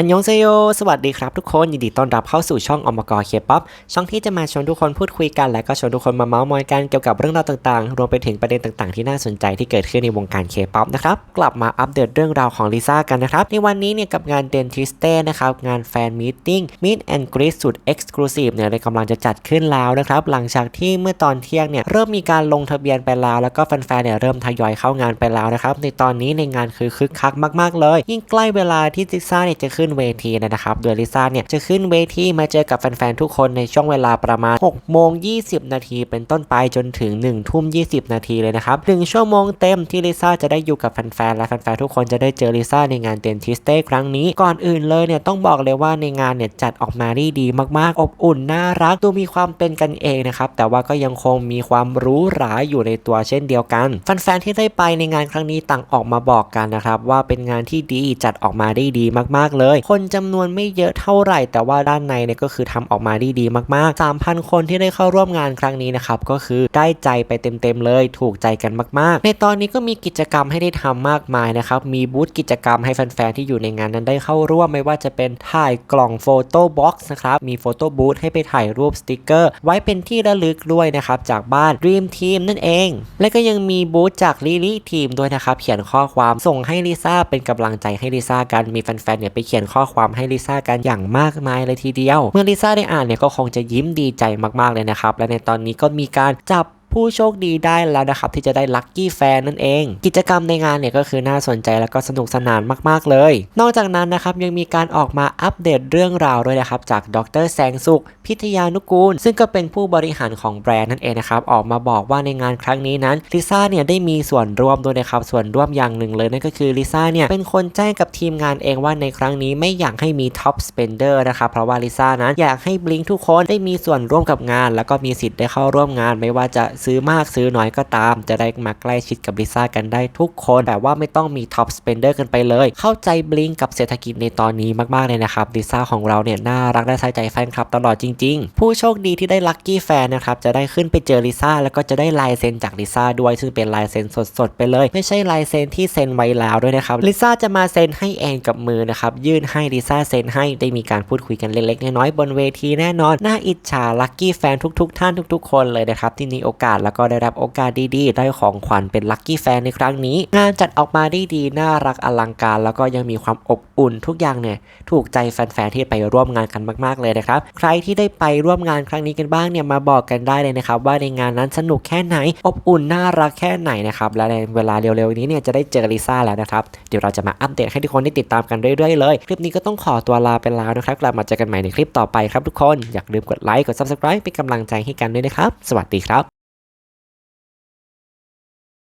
อันยองเซโย สวัสดีครับทุกคน ยินดีต้อนรับเข้าสู่ช่องอมกรเคป๊อปช่องที่จะมาชวนทุกคนพูดคุยกันและก็ชวนทุกคนมาเมาส์มอยกันเกี่ยวกับเรื่องราวต่างๆ รวมไปถึงประเด็นต่างๆ ที่น่าสนใจที่เกิดขึ้นในวงการเคป๊อปนะครับ กลับมาอัปเดตเรื่องราวของลิซ่ากันนะครับ ในวันนี้เนี่ยกับงานเดนทิสเต้นะครับ งานแฟนมีตติ้งมิดแอนด์กรีสุดเอ็กซ์คลูซีฟเนี่ยเลยกำลังจะจัดขึ้นแล้วนะครับ หลังจากที่เมื่อตอนเที่ยงเนี่ยเริ่มมีการลงทะเบียนไปแล้วแล้วก็แฟนๆเนี่ยเริ่มทยอยเข้างานไปแล้วนะครับในตอนนี้ในงานคือคึกคักมาก ๆ เลย ยิ่งใกล้เวลาที่ลิซ่าเนี่ยจะขึ้นนเวทีนะครับ โดยลิซ่าเนี่ยจะขึ้นเวทีมาเจอกับแฟนๆทุกคนในช่วงเวลาประมาณ6โมง20 นาทีเป็นต้นไปจนถึง1ทุ่ม20 นาทีเลยนะครับ1ชั่วโมงเต็มที่ลิซ่าจะได้อยู่กับแฟนๆและแฟนๆทุกคนจะได้เจอลิซ่าในงานเดนทิสเต้ครั้งนี้ก่อนอื่นเลยเนี่ยต้องบอกเลยว่าในงานเนี่ยจัดออกมาได้ดีมากๆ อบอุ่นน่ารักดูมีความเป็นกันเองนะครับแต่ว่าก็ยังคงมีความรู้หราอยู่ในตัวเช่นเดียวกันแฟนๆที่ได้ไปในงานครั้งนี้ต่างออกมาบอกกันนะครับว่าเป็นงานที่ดีจัดออกมาได้ดีมากๆเลยคนจำนวนไม่เยอะเท่าไหร่ แต่ว่าด้านในเนี่ยก็คือทำออกมาได้ดีมากๆ 3,000 คนที่ได้เข้าร่วมงานครั้งนี้นะครับก็คือได้ใจไปเต็มๆเลย ถูกใจกันมากๆ ในตอนนี้ก็มีกิจกรรมให้ได้ทำมากมายนะครับมีบูธกิจกรรมให้แฟนๆที่อยู่ในงานนั้นได้เข้าร่วมไม่ว่าจะเป็นถ่ายกล่องโฟโต้บ็อกซ์นะครับมีโฟโต้บูธให้ไปถ่ายรูปสติกเกอร์ ไว้เป็นที่ระลึกด้วยนะครับจากบ้าน Dream Team นั่นเอง และก็ยังมีบูธจากลิลี่ทีมด้วยนะครับเขียนข้อความส่งให้ลิซ่าเป็นกำลังใจให้ลิซ่ากันมีแฟนๆเนี่ยไปเขียนข้อความให้ลิซ่ากันอย่างมากมายเลยทีเดียว เมื่อลิซ่าได้อ่านเนี่ยก็คงจะยิ้มดีใจมากๆเลยนะครับและในตอนนี้ก็มีการจับ ผู้โชคดีได้แล้วนะครับที่จะได้ลัคกี้แฟนนั่นเอง กิจกรรมในงานเนี่ยก็คือน่าสนใจแล้วก็สนุกสนานมากๆเลย นอกจากนั้นนะครับยังมีการออกมาอัปเดตเรื่องราวด้วยนะครับจากดรแสงสุข พิทยานุกูล ซึ่งก็เป็นผู้บริหารของแบรนด์นั่นเองนะครับออกมาบอกว่าในงานครั้งนี้นั้นลิซ่าเนี่ยได้มีส่วนร่วมด้วยนะครับส่วนร่วมอย่างหนึ่งเลยนั่นก็คือลิซ่าเนี่ยเป็นคนแจ้งกับทีมงานเองว่าในครั้งนี้ไม่อยากให้มีท็อปสเปนเดอร์นะครับเพราะว่าลิซ่านั้นอยากให้บลิงทุกคนได้มีส่วนร่วมกับงาน แล้วก็มีสิทธิ์ได้เข้าร่วมงานไม่ว่าจะซื้อมากซื้อน้อยก็ตาม จะได้มาใกล้ชิดกับลิซ่ากันได้ทุกคนแต่ว่าไม่ต้องมีท็อปสเปนเดอร์กันไปเลย เข้าใจบลิงกับเศรษฐกิจในตอนนี้มากๆเลยนะครับลิซ่าของเราเนี่ยน่ารักและใส่ใจแฟนคลับตลอดจริง ๆ ผู้โชคดีที่ได้ลัคกี้แฟนนะครับจะได้ขึ้นไปเจอลิซ่าแล้วก็จะได้ลายเซ็นจากลิซ่าด้วยซึ่งเป็นลายเซ็นสดๆไปเลย ไม่ใช่ลายเซ็นที่เซ็นไว้แล้วด้วยนะครับลิซ่าจะมาเซ็นให้เองกับมือนะครับยื่นให้ลิซ่าเซ็นให้ได้มีการพูดคุยกันเล็กๆน้อยๆบนเวทีแน่นอนน่าอิจฉาลัคกี้แฟนทุก ๆ ท่านทุก ๆ คนเลยนะครับที่มีโอกาส แล้วก็ได้รับโอกาสดีๆ ได้ของขวัญเป็นลัคกี้แฟนในครั้งนี้ งานจัดออกมาได้ดีน่ารักอลังการ แล้วก็ยังมีความอบอุ่นทุกอย่างเนี่ยถูกใจแฟนๆที่ไปร่วมงานกันมาก ๆเลยนะครับ ใครที่ได้ไปร่วมงานครั้งนี้กันบ้างเนี่ยมาบอกกันได้เลยนะครับว่าในงานนั้นสนุกแค่ไหน อบอุ่นน่ารักแค่ไหนนะครับและในเวลาเร็วๆนี้เนี่ยจะได้เจอลิซ่าแล้วนะครับเดี๋ยวเราจะมาอัปเดตให้ทุกคนได้ติดตามกันเรื่อยๆเลย คลิปนี้ก็ต้องขอตัวลาไปแล้วนะครับกลับมาเจอกันใหม่ในคลิปต่อไปครับทุกคนอย่าลืมกดไลค์กด subscribe เป็นกำลังใจให้กันด้วยนะครับ สวัสดีครับ